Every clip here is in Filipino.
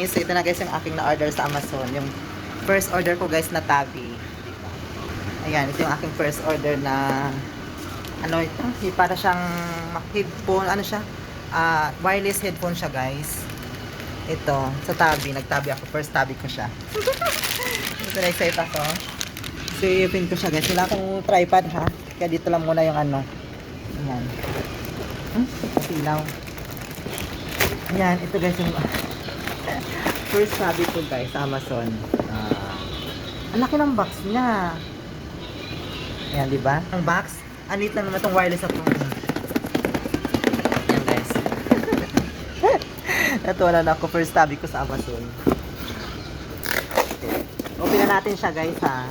guys. So, ito na guys yung aking na-order sa Amazon. Yung first order ko guys na tabi. Ayan, ito yung aking first order na ano ito? Para siyang headphone, ano siya? Ah, wireless headphone siya guys. Ito, sa tabi. Nagtabi ako. First tabi ko siya. ito na-excite ako. Sipin ko siya guys. Wala akong tripod ha. Kaya dito lang muna yung ano. Ayan. Hmm? Pasilaw. Ayan, ito guys yung first sabi ko guys sa Amazon. Ah, ang laki ng box niya. Ayan, di ba? Ang box, anit lang naman itong wireless na phone. Ayan guys. Natuwa na ako first sabi ko sa Amazon. Open na natin siya guys ha.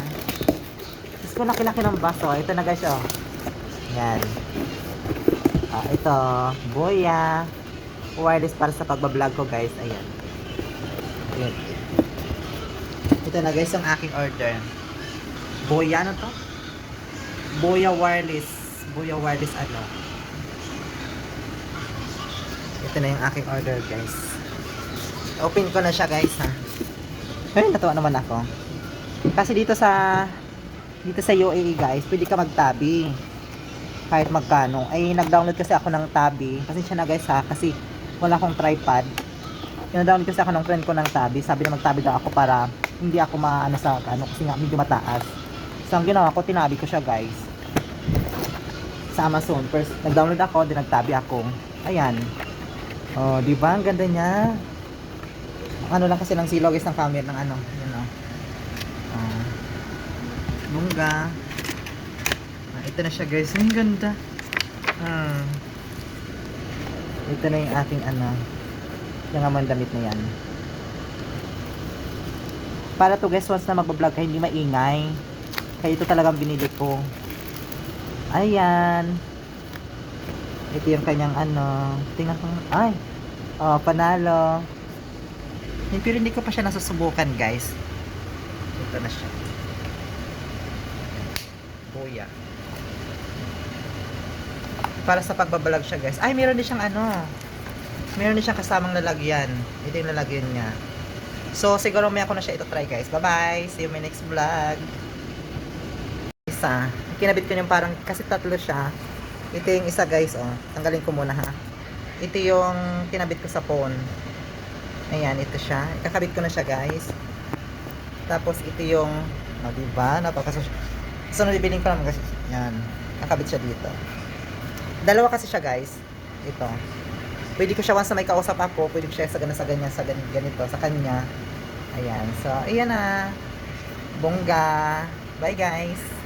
Diyos ko laki-laki ng box oh. Ito na guys oh. Ayan. Ah, ito, Boya. Wireless para sa pagbablog ko, guys. Ayan. Ayan. Ito na, guys, yung aking order. Boya, ano to? Boya Wireless. Boya Wireless, ano? Ito na yung aking order, guys. Open ko na siya, guys, ha? Ay, natuwa naman ako. Kasi dito sa dito sa UAE, guys, pwede ka magtabi kahit magkano. Ay, nag-download kasi ako ng tabi. Kasi siya na guys ha, kasi wala akong tripod. Yung-download kasi ako ng friend ko ng tabi. Sabi na magtabi daw ako para hindi ako maano sa ano kasi nga medyo mataas. So, ang ginawa ko, tinabi ko siya guys. Sa Amazon. First, nag-download ako, din nagtabi ako. Ayan. Oh, di ba? Ang ganda niya. Ano lang kasi ng silaw guys ng camera ng ano. Yun o. Oh. Bungga. Ah, ito na siya guys. Ang ganda. Hmm. Ito na yung ating ano. Yung amang damit na yan. Para to guys, once na magbablog ka, hindi maingay. Kaya ito talagang binili ko. Ayan. Ito yung kanyang ano. Tingnan ko. Ay. Oh, panalo. Pero hindi ko pa siya nasusubukan guys. Ito na siya. Boya para sa pagbabalag siya guys. Ay, meron din siyang ano. Meron din siyang kasamang lalagyan. Ito yung lalagyan niya. So, siguro may ako na siya ito try guys. Bye-bye. See you my next vlog. Isa. Kinabit ko yung parang, kasi tatlo siya. Ito yung isa guys, oh. Tanggalin ko muna ha. Ito yung kinabit ko sa phone. Ayan, ito siya. Ikakabit ko na siya guys. Tapos ito yung, oh, diba? Napakasus... Sunod ibiling ko naman kasi, yan. Nakabit siya dito. Dalawa kasi siya guys. Ito. Pwede ko siya once na may kausap ako, pwede ko siya sa ganito, sa ganyan, sa ganito, ganito, sa kanya. Ayan. So, ayan na. Bongga. Bye guys.